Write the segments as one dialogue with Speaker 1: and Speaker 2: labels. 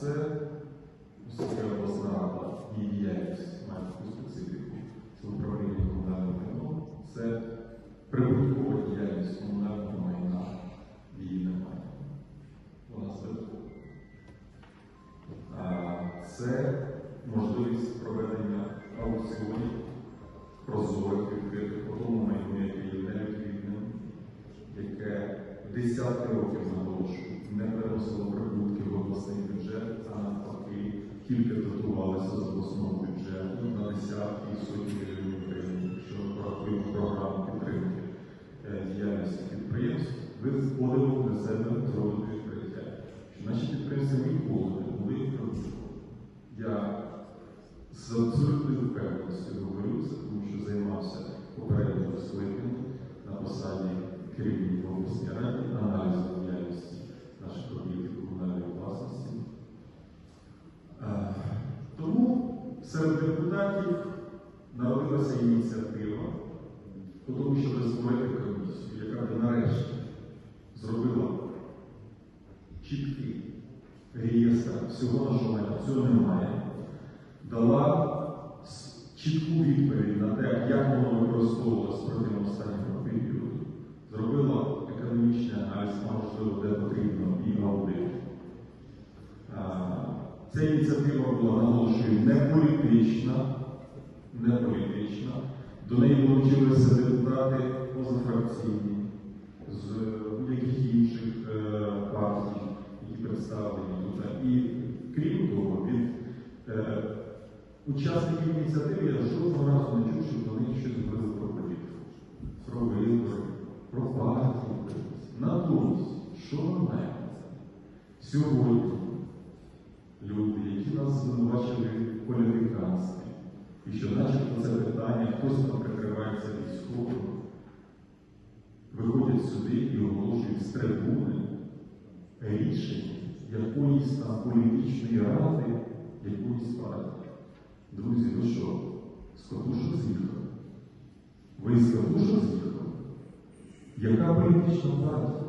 Speaker 1: Це Сумська обласна її діяльність має таку специфіку. Це управління комунальним майном, це прибуткова діяльність комунального майна її немає. Вона збиткова. А Це можливість проведення аукціонів прозорих відкритих по тому майну, яке є неліквідним, яке десятки років наголошую, не приносило прибутків в обласний бюджет, а навпаки, тільки дотувалися з обласного бюджету на десятки серед депутатів народилася ініціатива тому, щоб створити комісію, яка б нарешті зробила чіткий реєстр всього нашого майна. Цього немає. Дала чітку відповідь на те, як воно використовувалося протягом останнього періоду. Зробила економічний аналіз, можливо, де потрібно, і аудит. А, Ця ініціатива була, наголошую, не політична, не політична. До неї долучилися депутати позафракційні з будь-яких інших е, партій, які представлені тут. І крім того, від е, учасників ініціативи я жодного разу не чув, щоб вони щось говорили про політику, про вибори, про партію. Натомість, що ми маємо? Сьогодні нас звинувачили політиканстві, і що начебто це питання, хтось там прикривається військовим, виходять сюди і оголошують з трибуни рішення якоїсь там політичної ради, якоїсь партії. Друзі, ви що? З катушок з'їхали? Ви з катушок з'їхали? Яка політична партія?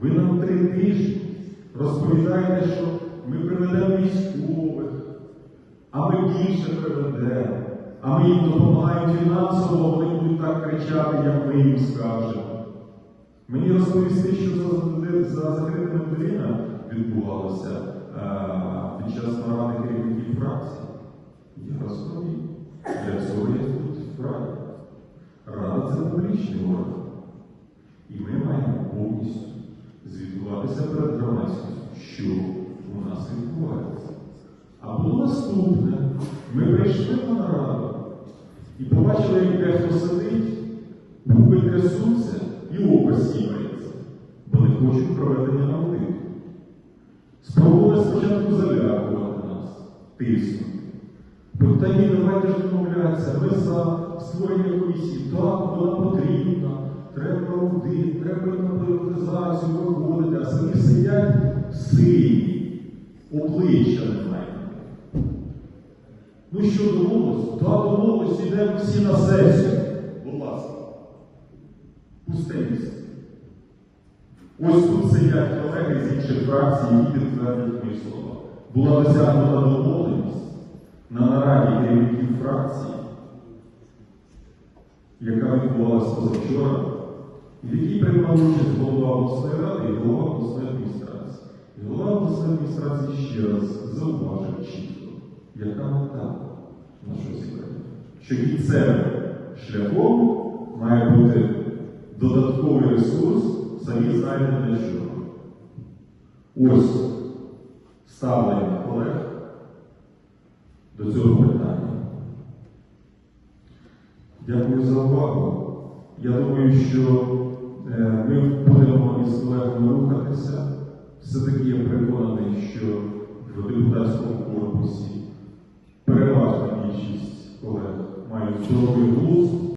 Speaker 1: Ви нам три тижні розповідаєте, що ми приведемо військових, а ми більше приведемо, а ми їм допомагаємо фінансово, вони будуть так кричати, як ми їм скажемо. Мені розповісти, що за, за закритими дверима відбувалося е, під час наради керівників фракції. Я розповім. Для цього я тут вправі. Рада це публічний орган. І ми маємо повністю звітуватися перед громадськістю, що у нас відбувається. А було наступне. Ми прийшли на нараду і побачили, як дехто сидить, губи трясуться і око сіпається, бо не хочуть проведення аудиту. Спробували спочатку залякувати нас, тиснути. Бо Та ні, давайте ж домовлятися, ми за створення комісії, так, вона потрібна, треба аудит, треба на приватизацію виходити, а самі обличчя немає. Ну що домовилось? Так, домовилось, йдемо всі на сесію. Будь ласка. Пусте місце. Ось тут сидять колеги з інших фракцій, які підтвердять мої слова. Була досягнута домовленість на нараді керівників фракції, яка відбувалася позавчора, і в якій приймав участь голова обласної ради і голова обласної адміністрації. І голова обласної адміністрації ще раз зауважив чітко, яка мета нашого зібрання. Що кінцевим шляхом має бути додатковий ресурс, самі знаєте для чого. Ось ставлення колег до цього питання. Дякую за увагу. Я думаю, що е, ми будемо із колегами рухатися. Все-таки я переконаний, що в депутатському корпусі переважна більшість колег мають здоровий